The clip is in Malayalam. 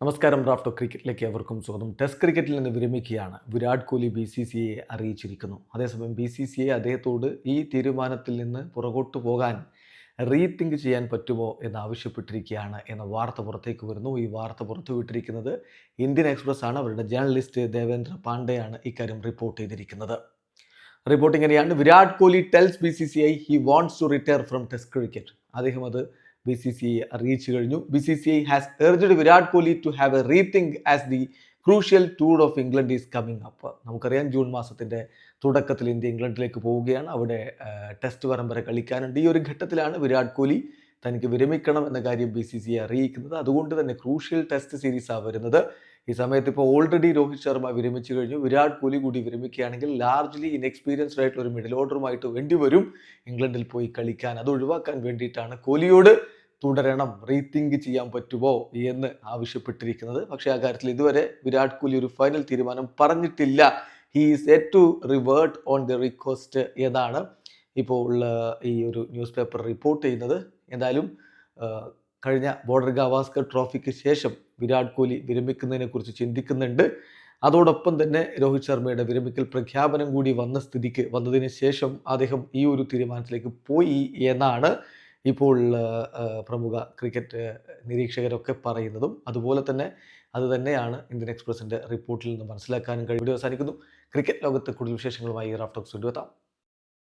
നമസ്കാരം റാഫ്റ്റോ ക്രിക്കറ്റിലേക്ക് അവർക്കും സ്വാഗതം. ടെസ്റ്റ് ക്രിക്കറ്റിൽ നിന്ന് വിരമിക്കുകയാണ്. Virat Kohli B C C A അറിയിച്ചിരിക്കുന്നു. അതേസമയം ബി സി സി എ അദ്ദേഹത്തോട് ഈ തീരുമാനത്തിൽ നിന്ന് പുറകോട്ട് പോകാൻ റീതിങ്ക് ചെയ്യാൻ പറ്റുമോ എന്ന് ആവശ്യപ്പെട്ടിരിക്കുകയാണ് എന്ന വാർത്ത പുറത്തേക്ക് വരുന്നു. ഈ വാർത്ത പുറത്തുവിട്ടിരിക്കുന്നത് ഇന്ത്യൻ എക്സ്പ്രസ് ആണ്. അവരുടെ ജേർണലിസ്റ്റ് ദേവേന്ദ്ര പാണ്ഡെയാണ് ഇക്കാര്യം റിപ്പോർട്ട് ചെയ്തിരിക്കുന്നത്. റിപ്പോർട്ട് ഇങ്ങനെയാണ്. Virat Kohli tells B C C I he wants to retire from test cricket അദ്ദേഹം അത് ബി സി സി ഐ അറിയിച്ചു കഴിഞ്ഞു. B C C I has urged Virat Kohli to have a rethink as the crucial tour of England is coming up നമുക്കറിയാം ജൂൺ മാസത്തിന്റെ തുടക്കത്തിൽ ഇന്ത്യ ഇംഗ്ലണ്ടിലേക്ക് പോവുകയാണ്. അവിടെ ടെസ്റ്റ് പരമ്പര കളിക്കാനുണ്ട്. ഈ ഒരു ഘട്ടത്തിലാണ് വിരാട് കോഹ്ലി തനിക്ക് വിരമിക്കണം എന്ന കാര്യം ബി സി സി ഐ അറിയിക്കുന്നത്. അതുകൊണ്ട് തന്നെ ക്രൂഷ്യൽ ടെസ്റ്റ് സീരീസാണ് വരുന്നത്. ഈ സമയത്ത് ഇപ്പോൾ ഓൾറെഡി രോഹിത് ശർമ്മ വിരമിച്ചു കഴിഞ്ഞു. വിരാട് കോഹ്ലി കൂടി വിരമിക്കുകയാണെങ്കിൽ ലാർജ്ലി ഇൻഎക്സ്പീരിയൻസ്ഡ് ആയിട്ടുള്ള ഒരു മിഡിൽ ഓർഡറുമായിട്ട് വേണ്ടി വരും ഇംഗ്ലണ്ടിൽ പോയി കളിക്കാൻ. അത് ഒഴിവാക്കാൻ വേണ്ടിയിട്ടാണ് കോഹ്ലിയോട് തുടരണം റീതിങ്ക് ചെയ്യാൻ പറ്റുമോ എന്ന് ആവശ്യപ്പെട്ടിരിക്കുന്നത്. പക്ഷേ ആ കാര്യത്തിൽ ഇതുവരെ വിരാട് കോഹ്ലി ഒരു ഫൈനൽ തീരുമാനം പറഞ്ഞിട്ടില്ല. He is yet to revert on the request എന്നാണ് ഇപ്പോൾ ഉള്ള ഈ ഒരു ന്യൂസ് പേപ്പർ റിപ്പോർട്ട് ചെയ്യുന്നത്. എന്തായാലും കഴിഞ്ഞ ബോർഡർ ഗവാസ്കർ ട്രോഫിക്ക് ശേഷം വിരാട് കോഹ്ലി വിരമിക്കുന്നതിനെക്കുറിച്ച് ചിന്തിക്കുന്നുണ്ട്. അതോടൊപ്പം തന്നെ രോഹിത് ശർമ്മയുടെ വിരമിക്കൽ പ്രഖ്യാപനം കൂടി വന്ന സ്ഥിതിക്ക് വന്നതിന് ശേഷം അദ്ദേഹം ഈ ഒരു തീരുമാനത്തിലേക്ക് പോയി എന്നാണ് ഇപ്പോൾ പ്രമുഖ ക്രിക്കറ്റ് നിരീക്ഷകരൊക്കെ പറയുന്നതും അതുപോലെ തന്നെ അത് തന്നെയാണ് ഇന്ത്യൻ എക്സ്പ്രസിന്റെ റിപ്പോർട്ടിൽ നിന്ന് മനസ്സിലാക്കാനും കഴിയും. അവസാനിക്കുന്നു. ക്രിക്കറ്റ് ലോകത്ത് കൂടുതൽ വിശേഷങ്ങളുമായി റാഫ്റ്റോക്സ് കൊണ്ടുവെത്താം